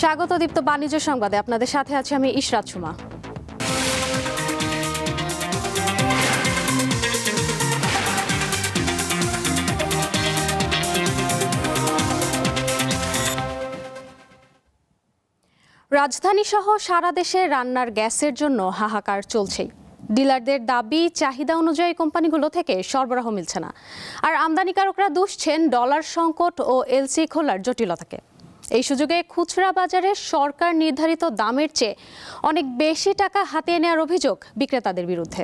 স্বাগত দীপ্ত বাণিজ্য সংবাদে। আপনাদের সাথে আছে আমি ইশরাত সুমা। রাজধানী সহ সারা দেশে রান্নার গ্যাসের জন্য হাহাকার চলছেই। ডিলারদের দাবি, চাহিদা অনুযায়ী কোম্পানিগুলো থেকে সরবরাহ মিলছে না। আর আমদানিকারকরা দুষছেন ডলার সংকট ও এলসি খোলার জটিলতাকে। এই সুযোগে খুচরা বাজারে সরকার নির্ধারিত দামের চেয়ে অনেক বেশি টাকা হাতিয়ে নেওয়ার অভিযোগ বিক্রেতাদের বিরুদ্ধে।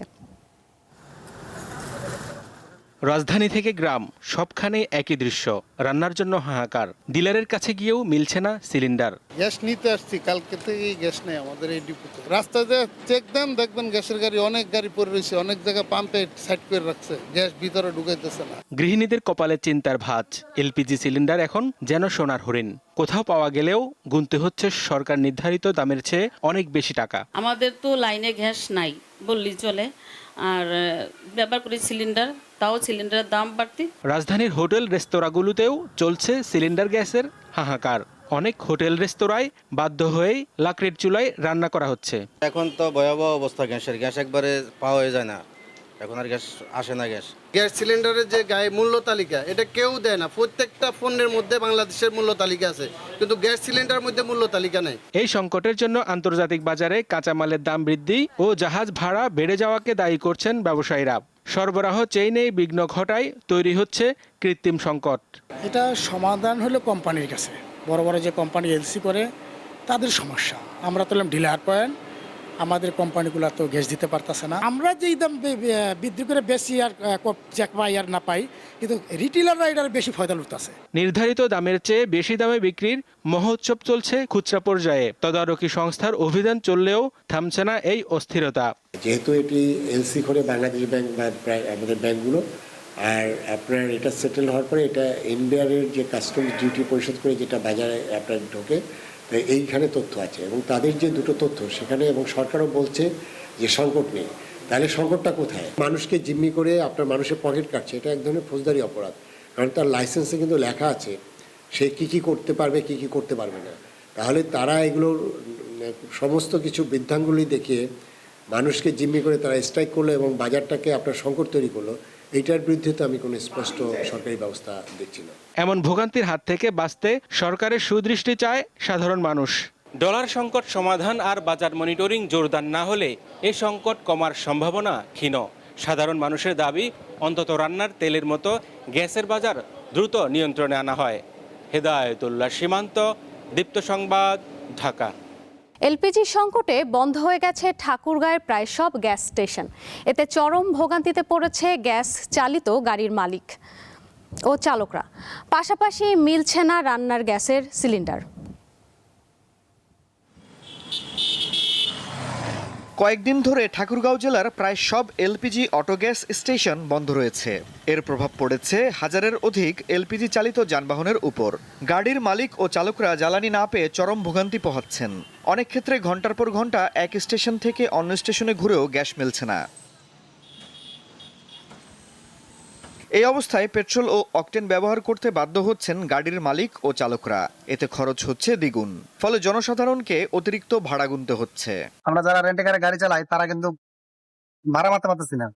রাজধানী থেকে গ্রাম সবখানে একই দৃশ্য রান্নার জন্য হাহাকার। ডিলারের কাছে গিয়েও মিলছে না সিলিন্ডার। গ্যাস নিতে আসছি কালকে থেকেই গ্যাস নেই আমাদের এই ডিপুতে। রাস্তাতে চেক দেন দেখবেন গ্যাসের গাড়ি অনেক গাড়ি পড়ে রয়েছে অনেক জায়গায় পাম্পে সাইড করে রাখছে গ্যাস ভিতরে ঢুকাইতেছে না। গৃহিণীদের কপালে চিন্তার ভাঁজ এলপিজি সিলিন্ডার এখন যেন সোনার হরিণ। কোথাও পাওয়া গেলেও গুনতে হচ্ছে সরকার নির্ধারিত দামের চেয়ে অনেক বেশি টাকা। আমাদের তো লাইনে গ্যাস নাই বললি চলে। আর ব্যবহার করি সিলিন্ডার তাও সিলিন্ডারের দাম বাড়তি। রাজধানীর হোটেল রেস্তোরাঁগুলোতেও চলছে সিলিন্ডার গ্যাসের হাহাকার। অনেক হোটেল রেস্তোরাঁয় বাধ্য হয়েই লাকড়ির চুলায় রান্না করা হচ্ছে। এখন তো ভয়াবহ অবস্থা গ্যাসের গ্যাস একবারে পাওয়া হয়ে যায় না। এখন আর গ্যাস আসে না গ্যাস। গ্যাস সিলিন্ডারের যে গায়ে মূল্য তালিকা এটা কেউ দেয় না। প্রত্যেকটা পণ্যের মধ্যে বাংলাদেশের মূল্য তালিকা আছে। কিন্তু গ্যাস সিলিন্ডারের মধ্যে মূল্য তালিকা নেই। এই সংকটের জন্য আন্তর্জাতিক বাজারে কাঁচামালের দাম বৃদ্ধি ও জাহাজ ভাড়া বেড়ে যাওয়াকে দায়ী করছেন ব্যবসায়ীরা। সরবরাহ চেইনেই বিঘ্ন ঘটায়, তৈরি হচ্ছে কৃত্রিম সংকট। এটা সমাধান হলো কোম্পানির কাছে। বড় বড় যে কোম্পানি এলসি করে, তাদের সমস্যা। আমরা তো ডিলার পয়েন্ট আমাদের কোম্পানিগুলো তো গ্যাস দিতে পারতেছে না। আমরা যেই দাম বৃদ্ধি করে বেশি আর চেক পাই আর না পাই কিন্তু রিটেলাররা এটার বেশি ফয়দা লুটতেছে। নির্ধারিত দামের চেয়ে বেশি দামে বিক্রির মহোৎসব চলছে খুচরা পর্যায়ে তদারকি সংস্থার অভিযান চললেও থামছে না এই অস্থিরতা। যেহেতু এটি এলসি করে বাংলাদেশ ব্যাংক বা প্রায় আমাদের ব্যাংকগুলো আর আপনার এটা সেটেল হওয়ার পরে এটা ইন্ডিয়ারের যে কাস্টমস ডিউটি পরিশোধ করে যেটা বাজারে আপনার ঢোকে এইখানে তথ্য আছে এবং তাদের যে দুটো তথ্য সেখানে এবং সরকারও বলছে যে সংকট নেই। তাহলে সংকটটা কোথায়? মানুষকে জিম্মি করে আপনার মানুষের পকেট কাটছে, এটা এক ধরনের ফৌজদারি অপরাধ। কারণ তার লাইসেন্সে কিন্তু লেখা আছে, সে কি কি করতে পারবে, কি কি করতে পারবে না। তাহলে তারা এগুলোর সমস্ত কিছু বৃদ্ধাঙ্গুলি দেখিয়ে মানুষকে জিম্মি করে তারা স্ট্রাইক করল এবং বাজারটাকে আপনার সংকট তৈরি করল। এইটার বিরুদ্ধে তো আমি কোনো স্পষ্ট সরকারি ব্যবস্থা দেখছি না। এমন ভোগান্তির হাত থেকে বাঁচতে সরকারের সুদৃষ্টি চায় সাধারণ মানুষ। ডলার সংকট সমাধান আর বাজার মনিটরিং জোরদার না হলে এ সংকট কমার সম্ভাবনা ক্ষীণ। সাধারণ মানুষের দাবি অন্তত রান্নার তেলের মতো গ্যাসের বাজার দ্রুত নিয়ন্ত্রণে আনা হয়। হেদায়তুল্লাহ সীমান্ত দীপ্ত সংবাদ ঢাকা। এলপিজি সংকটে বন্ধ হয়ে গেছে ঠাকুরগাঁয়ের প্রায় সব গ্যাস স্টেশন। এতে চরম ভোগান্তিতে পড়েছে গ্যাস চালিত গাড়ির মালিক ও চালকরা। পাশাপাশি মিলছে না রান্নার গ্যাসের সিলিন্ডার। কয়েকদিন ধরে ঠাকুরগাঁও জেলার প্রায় সব এলপিজি অটো গ্যাস স্টেশন বন্ধ রয়েছে। এর প্রভাব পড়েছে হাজারের অধিক এলপিজি চালিত যানবাহনের উপর। গাড়ির মালিক ও চালকরা জ্বালানি না পেয়ে চরম ভোগান্তি পোহাচ্ছেন। অনেক ক্ষেত্রে ঘণ্টার পর ঘণ্টা এক স্টেশন থেকে অন্য স্টেশনে ঘুরেও গ্যাস মিলছে না। এই অবস্থায় পেট্রোল ও অকটেন ব্যবহার করতে বাধ্য হচ্ছেন গাড়ির মালিক ও চালকরা। এতে খরচ হচ্ছে দ্বিগুণ। ফলে জনসাধারণকে অতিরিক্ত ভাড়া গুনতে হচ্ছে। আমরা যারা রেন্টে কারে গাড়ি চালাই তারা কিন্তু ভাড়া মারতে পারতেছি না।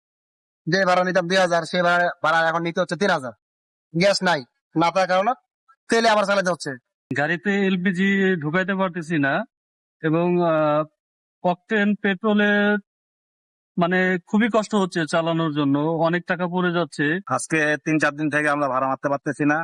যে ভাড়া নিতাম দুই হাজার সে ভাড়া ভাড়া এখন নিতে হচ্ছে তিন হাজার। গ্যাস নাই না থাকার কারণে তেলে আবার চালাতে হচ্ছে। গাড়িতে এলপিজি ঢুকাইতে পারতেছি না এবং অকটেন পেট্রোলে মানে খুবই কষ্ট হচ্ছে চালানোর জন্য। অনেক টাকা পড়ে যাচ্ছে। আজকে তিন চার দিন থেকে আমরা ভাড়া মারতে পারতেছি না।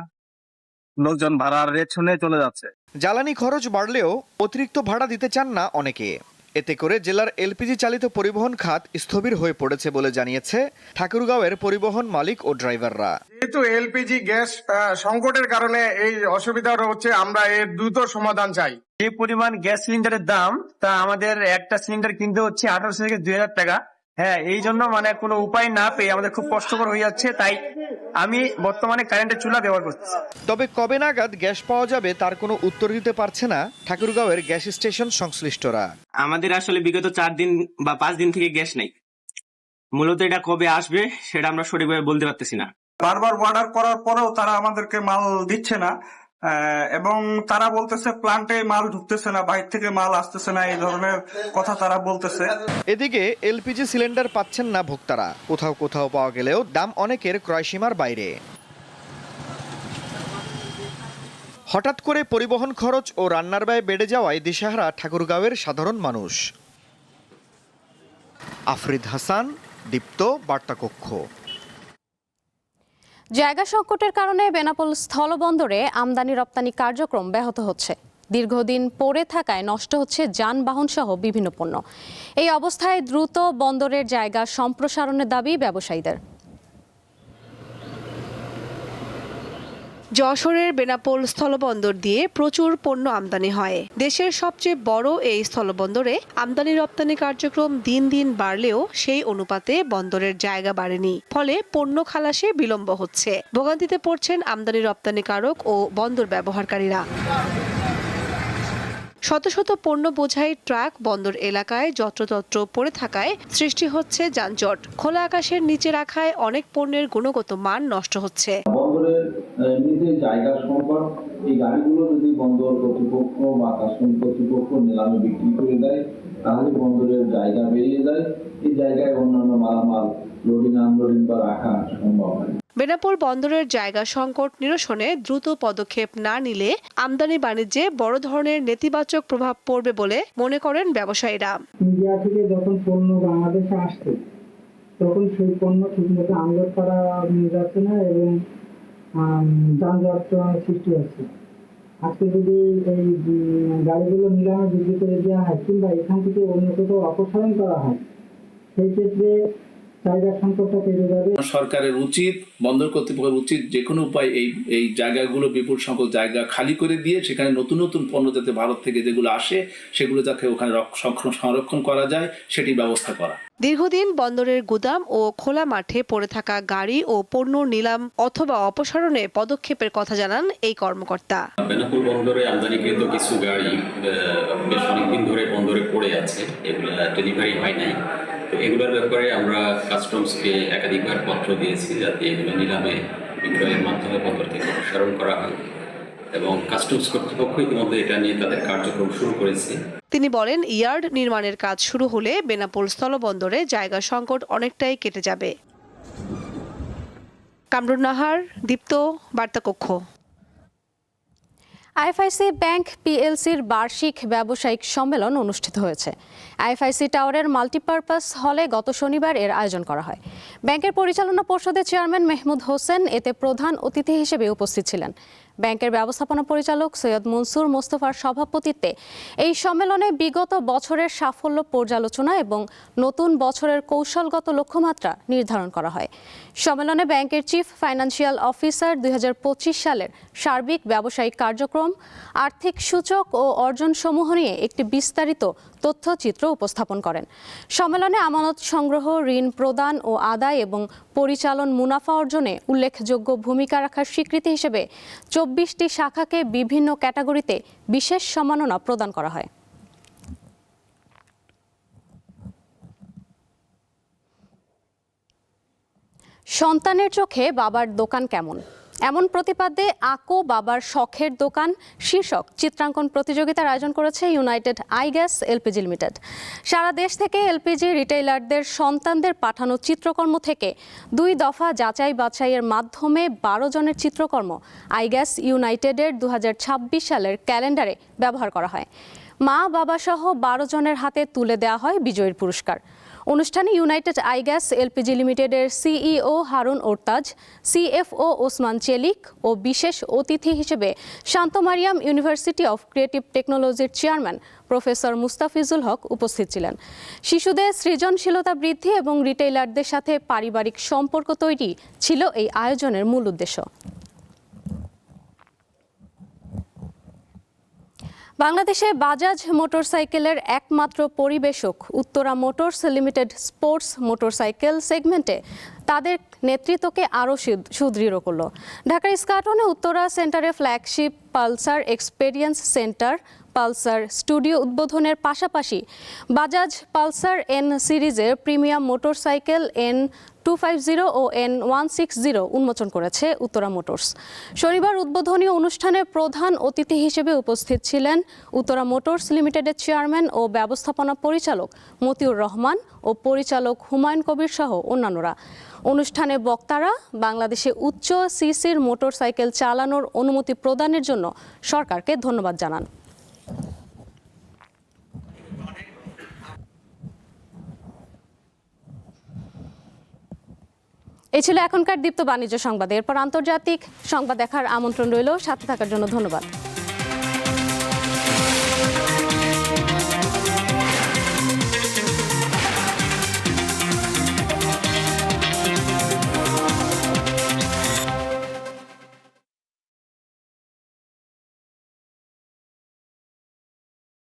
লোকজন ভাড়ার রেট শুনে চলে যাচ্ছে। জ্বালানি খরচ বাড়লেও অতিরিক্ত ভাড়া দিতে চান না অনেকে। এতে করে জেলার এলপিজি চালিত পরিবহন খাত স্থবির হয়ে পড়েছে বলে জানিয়েছে ঠাকুরগাঁওয়ের পরিবহন মালিক ও ড্রাইভাররা। যেহেতু এলপিজি গ্যাস আহ, সংকটের কারণে এই অসুবিধাটা হচ্ছে আমরা এর দ্রুত সমাধান চাই। যে পরিমাণ গ্যাস সিলিন্ডারের দাম তা আমাদের একটা সিলিন্ডার কিনতে হচ্ছে আঠারোশো থেকে দুই হাজার টাকা। হ্যাঁ এই জন্য মানে কোনো উপায় না পেয়ে আমাদের খুব কষ্টকর হয়ে যাচ্ছে তাই আমি বর্তমানে কারেন্টের চুলা ব্যবহার করতেছি তবে কবে নাগাদ গ্যাস পাওয়া যাবে তার কোনো উত্তর দিতে পারছে না ঠাকুরগাঁওয়ের গ্যাস স্টেশন সংশ্লিষ্টরা। আমাদের আসলে বিগত চার দিন বা পাঁচ দিন থেকে গ্যাস নেই। মূলত এটা কবে আসবে সেটা আমরা সঠিকভাবে বলতে পারতেছি না। বারবার অর্ডার করার পরেও তারা আমাদেরকে মাল দিচ্ছে না। এবং তারা বলতেছে প্লান্টে মাল ঢুকতেছে না, বাইরে থেকে মাল আসতেছে না, এই ধরনের কথা তারা বলতেছে। এদিকে, এলপিজি সিলিন্ডার পাচ্ছেন না ভোক্তারা। কোথাও কোথাও পাওয়া গেলেও দাম অনেকের ক্রয়সীমার বাইরে। হঠাৎ করে পরিবহন খরচ ও রান্নার ব্যয় বেড়ে যাওয়ায় দিশাহারা ঠাকুরগাঁওয়ের সাধারণ মানুষ। আফরিদ হাসান, দীপ্ত, বার্তাকক্ষ। জায়গা সংকটের কারণে বেনাপোল স্থলবন্দরে আমদানি রপ্তানি কার্যক্রম ব্যাহত হচ্ছে। দীর্ঘদিন পড়ে থাকায় নষ্ট হচ্ছে যানবাহন সহ বিভিন্ন পণ্য। এই অবস্থায় দ্রুত বন্দরের জায়গা সম্প্রসারণের দাবি ব্যবসায়ীদের। যশোরের বেনাপোল স্থলবন্দর দিয়ে প্রচুর পণ্য আমদানি হয়। দেশের সবচেয়ে বড় এই স্থলবন্দরে আমদানি রপ্তানি কার্যক্রম দিন দিন বাড়লেও সেই অনুপাতে বন্দরের জায়গা বাড়েনি। ফলে পণ্য খালাসে বিলম্ব হচ্ছে। ভোগান্তিতে পড়ছেন আমদানি রপ্তানিকারক ও বন্দর ব্যবহারকারীরা। শত শত পণ্য বোঝাই ট্রাক বন্দর এলাকায় যত্রতত্র পড়ে থাকায় সৃষ্টি হচ্ছে যানজট। খোলা আকাশের নিচে রাখায় অনেক পণ্যের গুণগত মান নষ্ট হচ্ছে। এমনিতে জায়গা সংকট এই গাড়িগুলো যদি বন্দর কর্তৃপক্ষ বা কাস্টম কর্তৃপক্ষ নিলামে বিক্রি করে দেয় তাহলে বন্দরের জায়গা বেরিয়ে যায় এই জায়গায় অন্যান্য মালামাল লোডিং আনলোডিং বা রাখা সম্ভব হয় না। বেনাপোল বন্দরের জায়গা সংকট নিরসনে দ্রুত পদক্ষেপ না নিলে আমদানি বাণিজ্যে বড় ধরনের নেতিবাচক প্রভাব পড়বে বলে মনে করেন ব্যবসায়ীরা ইন্ডিয়া থেকে যখন পণ্য বাংলাদেশে আসছে তখন সেই পণ্য ঠিকমতো আনলোড করা যাচ্ছে না এবং যানজট সৃষ্টি হচ্ছে। আজকে যদি এই গাড়িগুলো নিলামে বিক্রি করে দেওয়া হয়, কিংবা এখান থেকে অন্য কোথাও অপসারণ করা হয়, সেই ক্ষেত্রে সরকারের উচিত, বন্দর কর্তৃপক্ষের উচিত যে কোনো উপায় এই এই জায়গাগুলো বিপুল সংখ্যক জায়গা খালি করে দিয়ে সেখানে নতুন নতুন পণ্য যাতে ভারত থেকে যেগুলো আসে, সেগুলো যাতে ওখানে রক- সংরক্ষণ সংরক্ষণ করা যায় সেটি ব্যবস্থা করা। দীর্ঘদিন বন্দরের গুদাম ও খোলা মাঠে পড়ে থাকা গাড়ি ও পণ্য নিলাম অথবা অপসারণে পদক্ষেপের কথা জানান এই কর্মকর্তা। বেনাপুর বন্দরে আমদানিকৃত কিছু গাড়ি বেশ অনেকদিন ধরে বন্দরে পড়ে আছে। এগুলো ডেলিভারি হয় নাই। তো এগুলোর ব্যাপারে আমরা কাস্টমসকে একাধিকবার পত্র দিয়েছি যাতে এগুলো নিলামে বিক্রয়ের মাধ্যমে বন্দর থেকে অপসারণ করা হয়। এবং কাস্টমস কর্তৃপক্ষ ইতিমধ্যে এটা নিয়ে তাদের কার্যক্রম শুরু করেছে। তিনি বলেন ইয়ার্ড নির্মাণের কাজ শুরু হলে বেনাপোল স্থলবন্দরে জায়গা সংকট অনেকটাই কেটে যাবে। কামরুন নাহার দীপ্ত বার্তাকক্ষ। আইএফআইসি ব্যাংক পিএলসির বার্ষিক ব্যবসায়িক সম্মেলন অনুষ্ঠিত হয়েছে। আইএফআইসি টাওয়ারের মাল্টিপারপাস হলে গত শনিবার এর আয়োজন করা হয়। ব্যাংকের পরিচালনা পর্ষদের চেয়ারম্যান মেহমুদ হোসেন এতে প্রধান অতিথি হিসেবে উপস্থিত ছিলেন। ব্যাংকের ব্যবস্থাপনা পরিচালক সৈয়দ মনসুর মোস্তফার সভাপতিত্বে এই সম্মেলনে বিগত বছরের সাফল্য পর্যালোচনা এবং নতুন বছরের কৌশলগত লক্ষ্যমাত্রা নির্ধারণ করা হয়। সম্মেলনে ব্যাংকের চিফ ফাইন্যান্সিয়াল অফিসার দুই হাজার পঁচিশ সালের সার্বিক ব্যবসায়িক কার্যক্রম, আর্থিক সূচক ও অর্জনসমূহ নিয়ে একটি বিস্তারিত তথ্যচিত্র উপস্থাপন করেন। সম্মেলনে আমানত সংগ্রহ, ঋণ প্রদান ও আদায় এবং পরিচালন মুনাফা অর্জনে উল্লেখযোগ্য ভূমিকা রাখার স্বীকৃতি হিসেবে চব্বিশটি শাখাকে বিভিন্ন ক্যাটাগরিতে বিশেষ সম্মাননা প্রদান করা হয়। সন্তানের চোখে বাবার দোকান কেমন? এমন প্রতিপাদ্যে আকো বাবার শখের দোকান, শীর্ষক চিত্রাঙ্কন প্রতিযোগিতার আয়োজন করেছে United Aygaz LPG limited. সারা দেশ থেকে এলপিজি রিটেইলারদের, সন্তানদের পাঠানো চিত্রকর্ম থেকে দুই দফা যাচাই বাছাইয়ের মাধ্যমে বারো জনের চিত্রকর্ম আই গ্যাস ইউনাইটেডের দু হাজার ছাব্বিশ সালের ক্যালেন্ডারে ব্যবহার করা হয়। মা বাবা সহ বারো জনের হাতে তুলে দেওয়া হয় বিজয়ীর পুরস্কার। অনুষ্ঠানে ইউনাইটেড আই গ্যাস এলপিজি লিমিটেডের CEO Harun Ortac, CFO Osman Celik ও বিশেষ অতিথি হিসেবে Shanto Mariam university of creative টেকনোলজির চেয়ারম্যান প্রফেসর মুস্তাফিজুল হক উপস্থিত ছিলেন। শিশুদের সৃজনশীলতা বৃদ্ধি এবং রিটেইলারদের সাথে পারিবারিক সম্পর্ক তৈরি ছিল এই আয়োজনের মূল উদ্দেশ্য। বাংলাদেশে বাজাজ মোটরসাইকেলের একমাত্র পরিবেশক Uttara motors limited sports motorcycle সেগমেন্টে তাদের নেতৃত্বকে আরও সুদৃঢ় করল। ঢাকার স্কাটনে উত্তরা সেন্টারে flagship Pulsar experience centre Pulsar studio উদ্বোধনের পাশাপাশি বাজাজ পালসার এন সিরিজের premium motorcycle N two five zero ও এন ওয়ান সিক্স জিরো উন্মোচন করেছে উত্তরা মোটরস। শনিবার উদ্বোধনী অনুষ্ঠানে প্রধান অতিথি হিসেবে উপস্থিত ছিলেন উত্তরা মোটরস লিমিটেডের চেয়ারম্যান ও ব্যবস্থাপনা পরিচালক মতিউর রহমান ও পরিচালক হুমায়ুন কবির সহ অন্যান্যরা। অনুষ্ঠানে বক্তারা বাংলাদেশে উচ্চ সিসির মোটরসাইকেল চালানোর অনুমতি প্রদানের জন্য সরকারকে ধন্যবাদ জানান। এ ছিল এখনকার দীপ্ত বাণিজ্য সংবাদ। এরপর আন্তর্জাতিক সংবাদ দেখার আমন্ত্রণ রইল। সাথে থাকার জন্য ধন্যবাদ।